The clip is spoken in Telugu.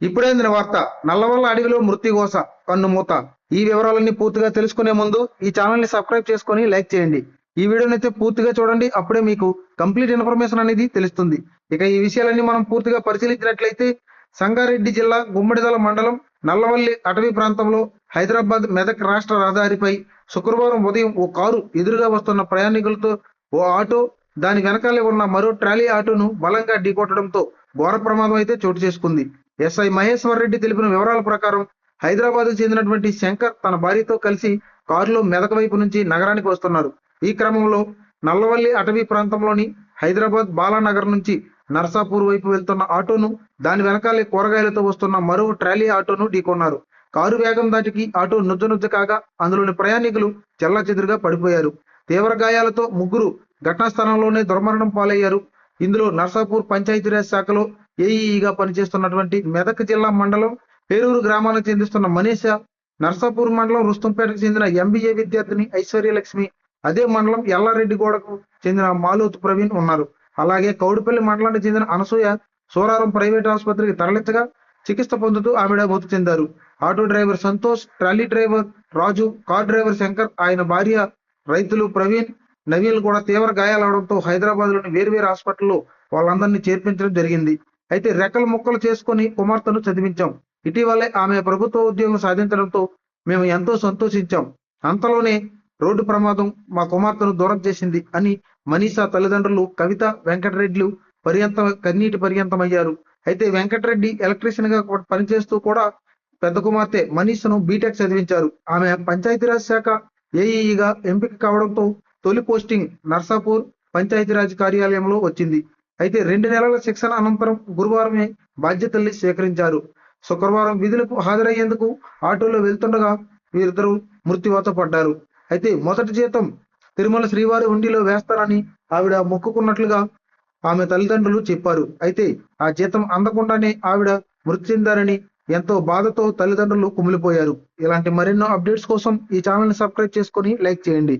ఇప్పుడైందిన వార్త నల్లవల్ల అడవిలో మృత్యుఘోష కన్ను మూత. ఈ వివరాలన్నీ పూర్తిగా తెలుసుకునే ముందు ఈ ఛానల్ని సబ్స్క్రైబ్ చేసుకొని లైక్ చేయండి. ఈ వీడియోని అయితే పూర్తిగా చూడండి అప్పుడే మీకు కంప్లీట్ ఇన్ఫర్మేషన్ అనేది తెలుస్తుంది. ఇక ఈ విషయాలన్నీ మనం పూర్తిగా పరిశీలించినట్లయితే సంగారెడ్డి జిల్లా గుమ్మడిదల మండలం నల్లవల్లి అటవీ ప్రాంతంలో హైదరాబాద్ మెదక్ రాష్ట్ర రహదారిపై శుక్రవారం ఉదయం ఓ కారు ఎదురుగా వస్తున్న ప్రయాణికులతో ఓ ఆటో దాని వెనకాలే ఉన్న మరో ట్రాలీ ఆటోను బలంగా ఢీకొట్టడంతో ఘోర ప్రమాదం అయితే చోటు చేసుకుంది. ఎస్ఐ మహేశ్వర్ రెడ్డి తెలిపిన వివరాల ప్రకారం హైదరాబాద్ చెందినటువంటి శంకర్ తన భార్యతో కలిసి కారులో మెదక వైపు నుంచి నగరానికి వస్తున్నారు. ఈ క్రమంలో నల్లవల్లి అటవీ ప్రాంతంలోని హైదరాబాద్ బాలానగర్ నుంచి నర్సాపూర్ వైపు వెళ్తున్న ఆటోను దాని వెనకాలే కూరగాయలతో వస్తున్న మరో ట్రాలీ ఆటోను ఢీకొన్నారు. కారు వేగం దాటికి ఆటో నుజ్జ నుజ్జ కాగా అందులోని ప్రయాణికులు చెల్లాచెదురుగా పడిపోయారు. తీవ్ర గాయాలతో ముగ్గురు ఘటనా స్థలంలోనే దుర్మరణం పాలయ్యారు. ఇందులో నర్సాపూర్ పంచాయతీరాజ్ శాఖలో ఏఈగా పనిచేస్తున్నటువంటి మెదక్ జిల్లా మండలం పేరూరు గ్రామానికి చెందిస్తున్న మనీష నర్సాపూర్ మండలం రుస్తుంపేటకు చెందిన ఎంబీఏ విద్యార్థిని ఐశ్వర్యలక్ష్మి అదే మండలం ఎల్లారెడ్డిగూడకు చెందిన మాలోత్ ప్రవీణ్ ఉన్నారు. అలాగే కౌడిపల్లి మండలానికి చెందిన అనసూయ సోరారం ప్రైవేట్ ఆసుపత్రికి తరలించగా చికిత్స పొందుతూ ఆవిడ మృతి చెందారు. Auto driver Santosh trolley driver Raju car driver Shankar ఆయన భార్య రైతులు ప్రవీణ్ నవీన్ కూడా తీవ్ర గాయాలవడంతో హైదరాబాద్లోని వేర్వేరు హాస్పిటల్లో వాళ్ళందరినీ చేర్పించడం జరిగింది. అయితే రెక్కలు ముక్కలు చేసుకొని కుమార్తెను చదివించాం. ఇటీవలే ఆమె ప్రభుత్వ ఉద్యోగం సాధించడంతో మేము ఎంతో సంతోషించాం. అంతలోనే రోడ్డు ప్రమాదం మా కుమార్తెను దూరం చేసింది అని మనీషా తల్లిదండ్రులు కవిత వెంకటరెడ్డిలు పర్యంత కన్నీటి పర్యంతమయ్యారు. అయితే వెంకటరెడ్డి ఎలక్ట్రీషియన్గా పనిచేస్తూ కూడా పెద్ద కుమార్తె మనీషను బీటెక్ చదివించారు. ఆమె పంచాయతీరాజ్ శాఖ ఏఈగా ఎంపిక కావడంతో తొలి పోస్టింగ్ నర్సాపూర్ పంచాయతీరాజ్ కార్యాలయంలో వచ్చింది. అయితే రెండు నెలల శిక్షణ అనంతరం గురువారమే బాధ్యతల్ని స్వీకరించారు. శుక్రవారం విధులకు హాజరయ్యేందుకు ఆటోలో వెళ్తుండగా వీరిద్దరూ మృత్యువాత పడ్డారు. అయితే మొదటి జీతం తిరుమల శ్రీవారి ఉండిలో వేస్తానని ఆవిడ మొక్కుకున్నట్లుగా ఆమె తల్లిదండ్రులు చెప్పారు. అయితే ఆ జీతం అందకుండానే ఆవిడ మృతి చెందారని ఎంతో బాధతో తల్లిదండ్రులు కుమిలిపోయారు. ఇలాంటి మరెన్నో అప్డేట్స్ కోసం ఈ ఛానల్ని సబ్స్క్రైబ్ చేసుకొని లైక్ చేయండి.